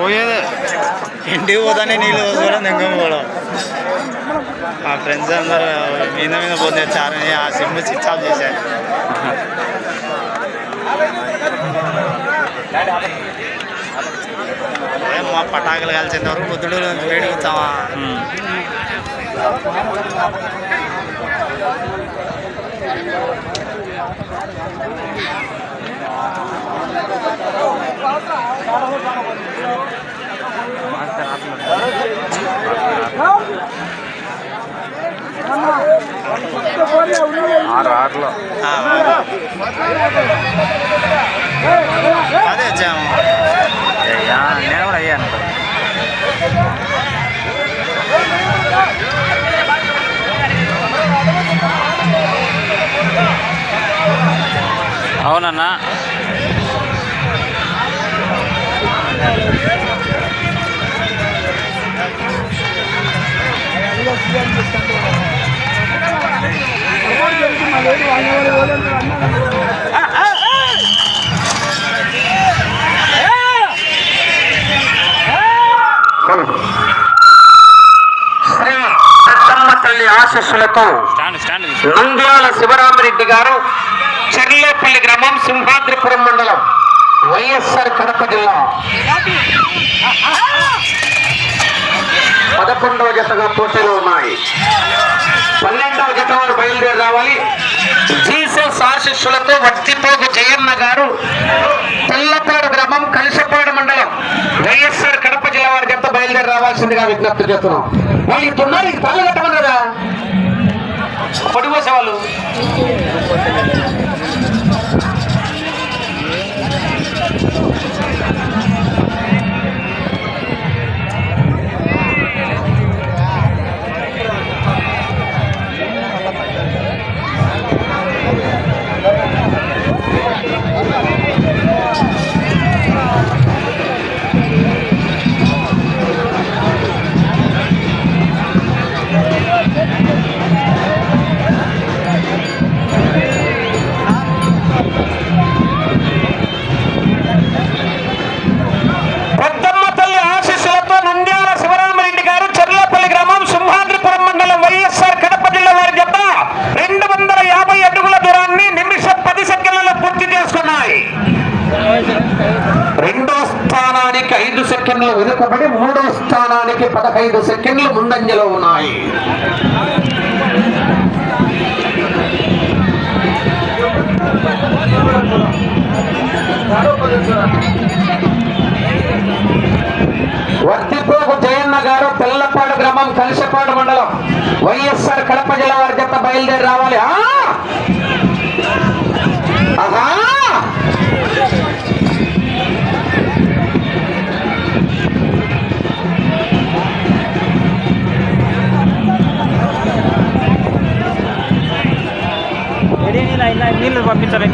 పోయేదే. ఇంటికి పోతానే నీళ్ళు పోసుకోవడం దెంగం పోవడం. మా ఫ్రెండ్స్ అందరూ మీద మీద పోతే చారని ఆ సిమ్ స్విచ్ ఆఫ్ చేశారు. మా పటాకులు కలిసేంత వరకు బుద్ధుడు వేడి కూర్చామా. ఆరు ఆరులో. ఆ, అదే వచ్చాము అయ్యా నేను కూడా అయ్యాను. అవునన్నా. ఆశస్సులతో నంద్యాల శివరామరెడ్డి గారు చెర్లేపల్లి గ్రామం సింహాద్రిపురం మండలం వైఎస్ఆర్ కడప జిల్లా. పదకొండవ జతగా పోటీలో ఉన్నాయి. పన్నెండవ జత వారు బయలుదేరి రావాలి. జీసస్ ఆశిష్యులతో వత్తిపోగు జయన్న గారు తెల్లపాడు గ్రామం కలిసపాడు మండలం వైఎస్ఆర్ కడప జిల్లా వారి జత బయలుదేరి రావాల్సిందిగా విజ్ఞప్తి చేస్తున్నాం. వాళ్ళు ఇటు ఉన్నారు ఇది తల్లి కట్టమని కదా పొడిపోసే వాళ్ళు పదహైదు సెకండ్లు ముందంజలో ఉన్నాయి. వర్తిపోగు జయన్న గారు పిల్లపాడు గ్రామం కలిసిపాడు మండలం. వైఎస్ఆర్ కడప జిల్లా వారి జత బయలుదేరి రావాలి. ఆహా! నీళ్ళు పంపించాలి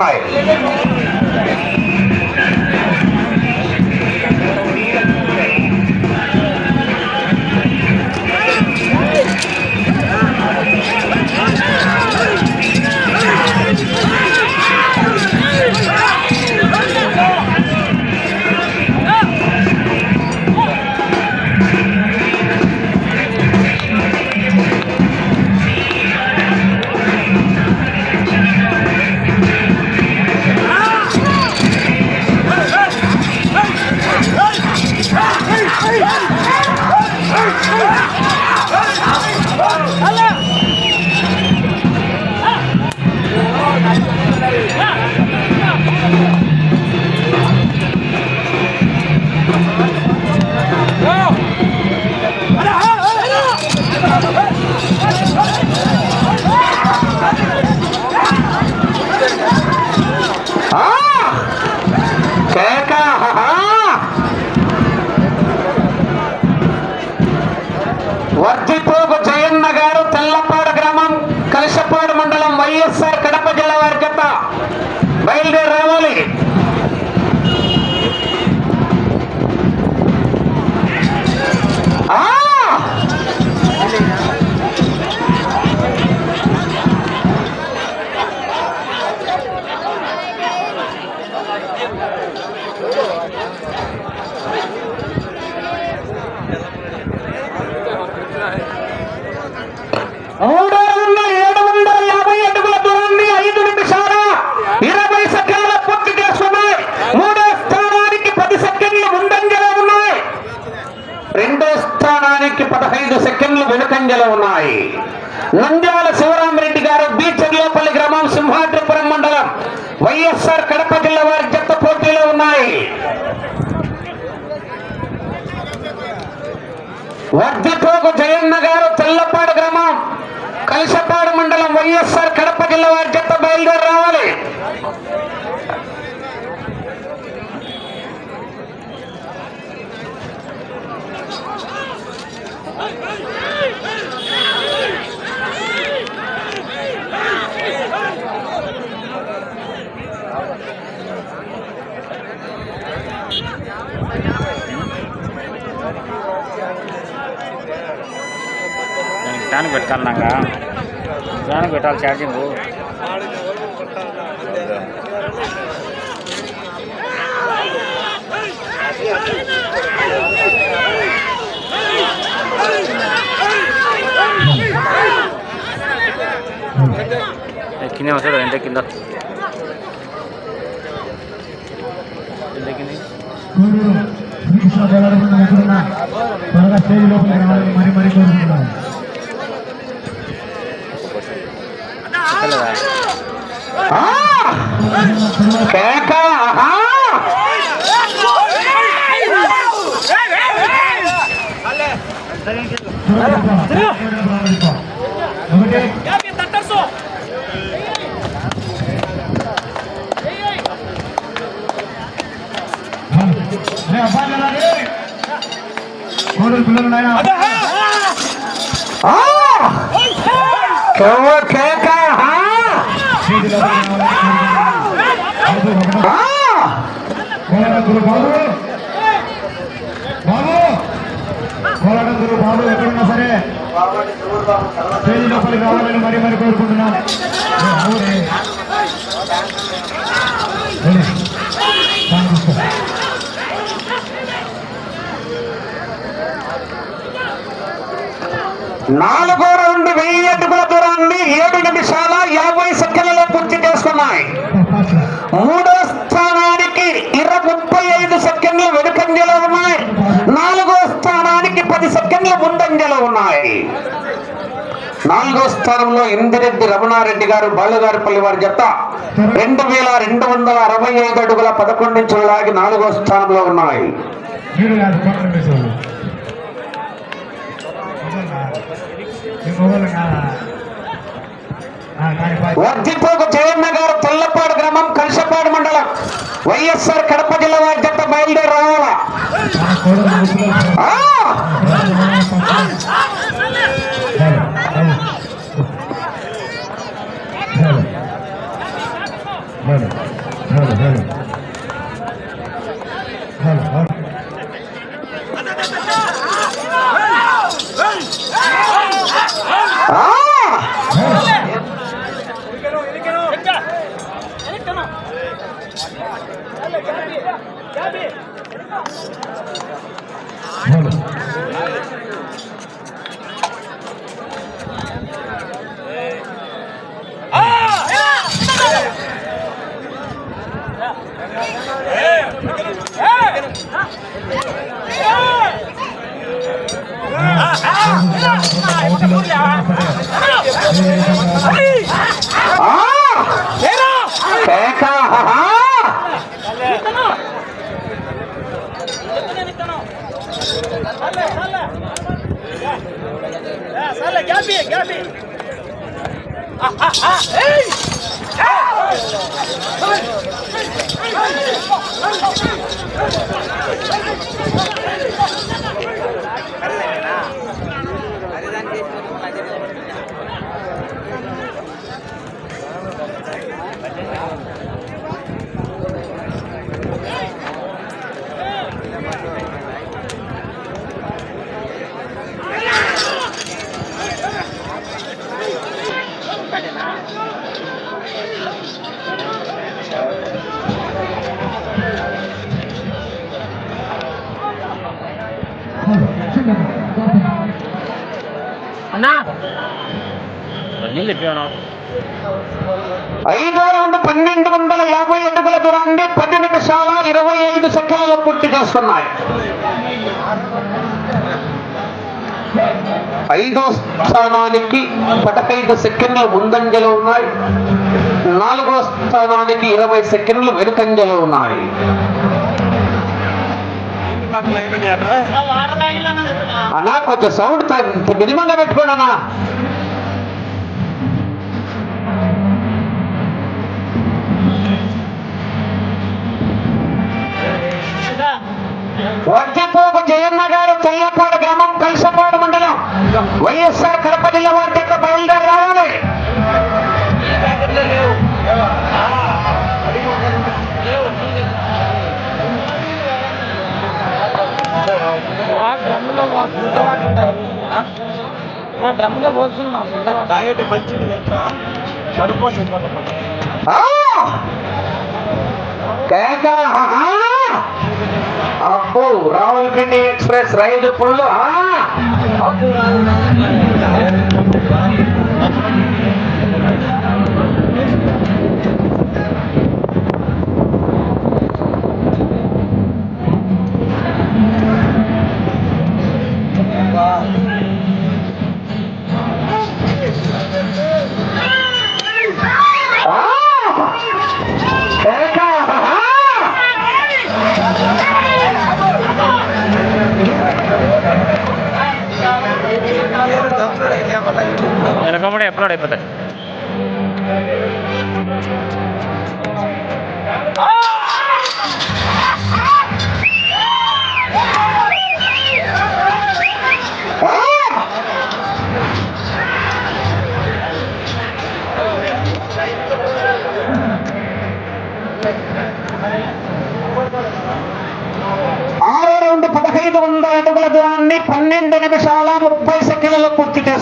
పోటీలో నంద్యాల ఉన్నాయి. నంద్యాల శివరామరెడ్డి గారు బీచర్లోపల్లి గ్రామం సింహాద్రిపురం మండలం. వైఎస్ఆర్ కడప జిల్లా వారి జత పోటీలో ఉన్నాయి. వర్ధపోగు జయన్న గారు తెల్లపాడు గ్రామం. కలిసపాడు మండలం వైఎస్ఆర్ కడప జిల్లా వారి జత బయలుదేరి రావాలి. దానికి ఫ్యాన్ పెట్టాలి నాక ఫ్యాన్ పెట్టాలి ఛార్జింగ్. కింద వస్తాడు ఎంత కింద? ఎంత కింద? శ్రీకృష్ణ దేవాలయం త్వరగా స్టేజ్ లోపలికి మరి మరి కోరుకుంటున్నాను గూడూరు పిల్లలు నాయనా గురు బాబు బాబు కోలాటం బాబు ఎక్కడున్నా సరే స్టేజ్ లోపలికి రావాలని మరీ మరి కోరుకుంటున్నాం నాలుగో రెండు వెయ్యి అడుగుల దూరాన్ని ఏడు నిమిషాల యాభై పూర్తి మూడో స్థానానికి ఇరవై ముప్పై ఐదు సెకండ్లు వెనుకంజలో ఉన్నాయి. నాలుగో స్థానానికి పది సెకండ్లు ముందంజలో ఉన్నాయి. నాలుగో స్థానంలో ఇందిరెడ్డి రమణారెడ్డి గారు బాలుగారిపల్లి వారి జత. రెండు వేల రెండు వందల అరవై ఐదు అడుగుల పదకొండు నుంచి లాగి నాలుగో స్థానంలో ఉన్నాయి. మీరు పక్కన వర్ధిపోకు జయన్న గారు తెల్లపాడు గ్రామం కలిసపాడు మండలం. వైఎస్ఆర్ కడప జిల్లా వారి జత బయలుదేరి రావాలా? Hey! Hey! Hey! అన్నా. నీళ్ళు రౌండ్ పన్నెండు వందల యాభై అడుగుల దూరాన్ని పది నిమిషాల ఇరవై ఐదు సెకండ్లలో పూర్తి చేస్తున్నాయి. ఐదో స్థానానికి పదహైదు సెకండ్లు ముందంజలో ఉన్నాయి. నాలుగో స్థానానికి ఇరవై సెకండ్లు వెనుకంజలో ఉన్నాయి. అన్నా కొంచెం సౌండ్ మినిమంగా పెట్టుకోండి అన్నా వడ్డపోపు జయన్న గారు చెయ్యపాడు గ్రామం కలిసపాడు మండలం వైఎస్ఆర్ కడప జిల్లా వారి యొక్క బయలుదేరి రావాలి డ్రమ్లో పోతున్నాం ఆ! కేక, ఆహా! అబ్బో రావులపిండి ఎక్స్ప్రెస్ రైలు పుల్లు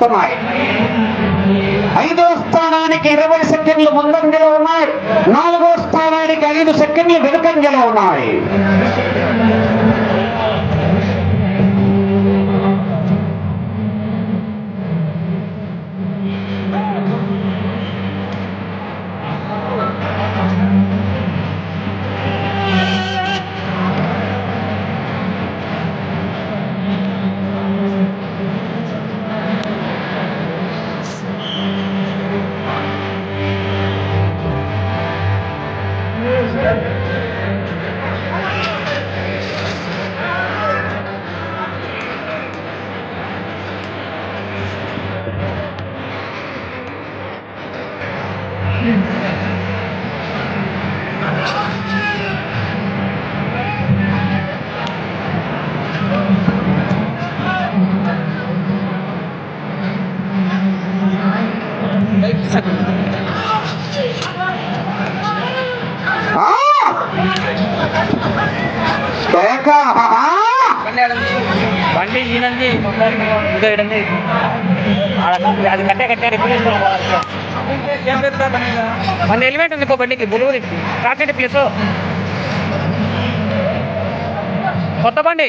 వస్తున్నాయి. ఐదో స్థానానికి ఇరవై సెకండ్లు ముందంజలో ఉన్నాయి. నాలుగో స్థానానికి ఐదు సెకండ్లు వెనుకంజలో ఉన్నాయి. బండి ఇంకా అది కట్టే కట్టారు మన హెల్మెట్ ఉంది బండికి బులుగురి కాకండి ప్లేస్ కొత్త బండి.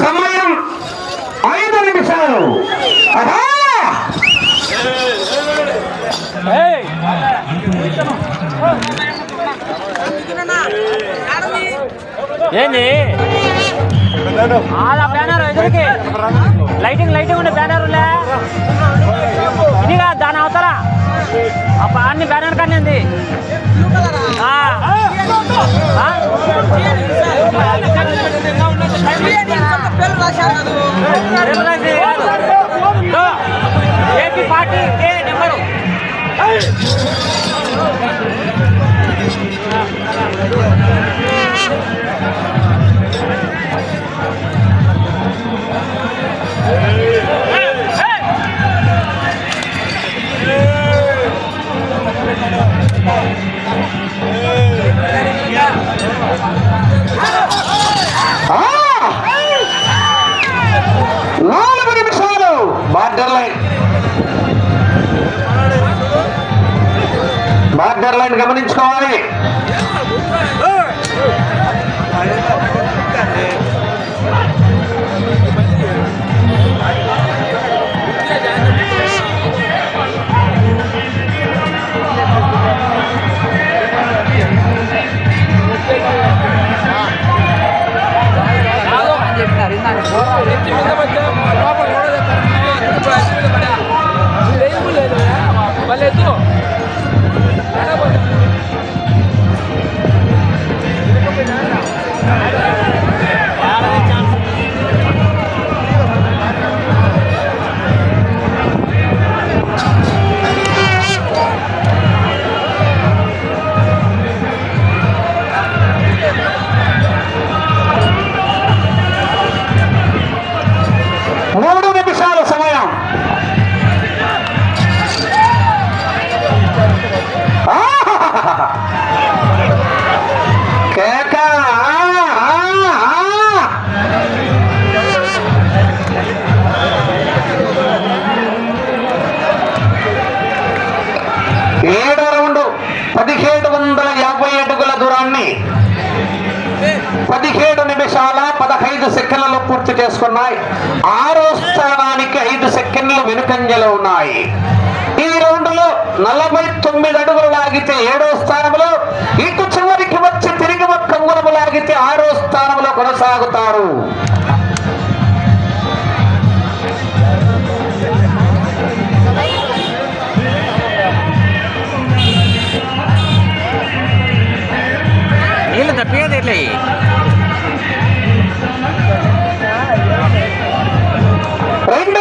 సమయం ఐదు నిమిషాలు ఆహా! ఏంది? అలా బ్యానర్ ఎదురుకి. లైటింగ్ లైటింగ్ ఉండే బ్యానర్ ఇదిగా దాని అవతల. అప్ప ఏపీ పార్టీ ఏ నెంబరు. ఆ! నాలుగు నిమిషాలు బార్డర్ లైన్. బార్డర్ లైన్ గమనించుకోవాలి. పదిహేడు వందల యాభై అడుగుల దూరాన్ని పదిహేడు నిమిషాల పదహైదు సెకండ్లలో పూర్తి చేసుకున్నాయి. ఆరో స్థానానికి ఐదు సెకండ్లు వెనుకంజలో ఉన్నాయి. ఈ రౌండ్లో నలభై తొమ్మిది అడుగులు లాగితే ఏడో స్థానంలో ఇటు చివరికి వచ్చి తిరిగి ఒక్క లాగితే ఆరో స్థానంలో కొనసాగుతారు. నీళ్ళు తప్పేది ఎట్లా రెండు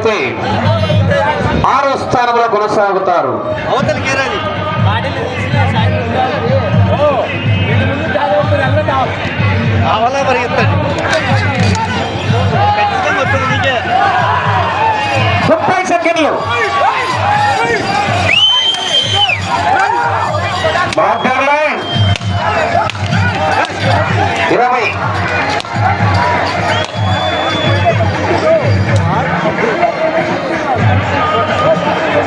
అయితే ఆరో స్థానంలో కొనసాగుతారు. ముప్పై సెకండ్లు. ఇరవై.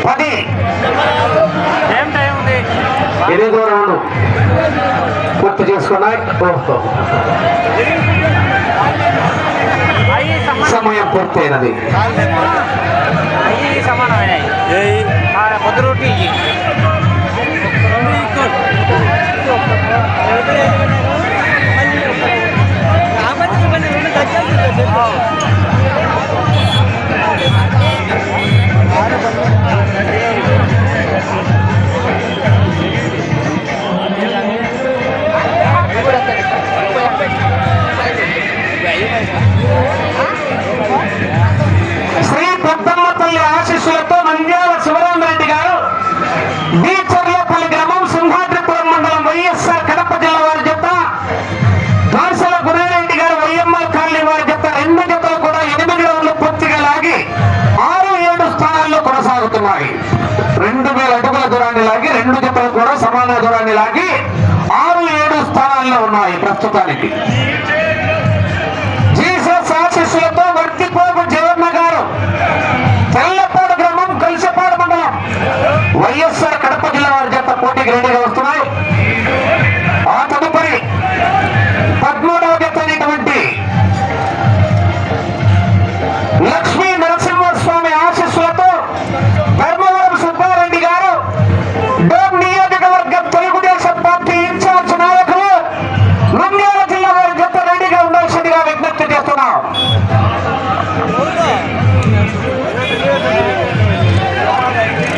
పది. ఏం టైం ఉంది? ఎనిమిదో రౌండ్. పూర్తి చేసుకున్నాయి ఓహో. సమయం పూర్తయినది. అయ్యి సమానమైనవి మాత్రం కూడా సమాన దూరాన్ని లాగి ఆరు ఏడు స్థానాల్లో ఉన్నాయి ప్రస్తుతానికి. వైఎస్ఆర్ కడప జిల్లా వారి చేత పోటీకి రెడీగా వస్తున్నారు.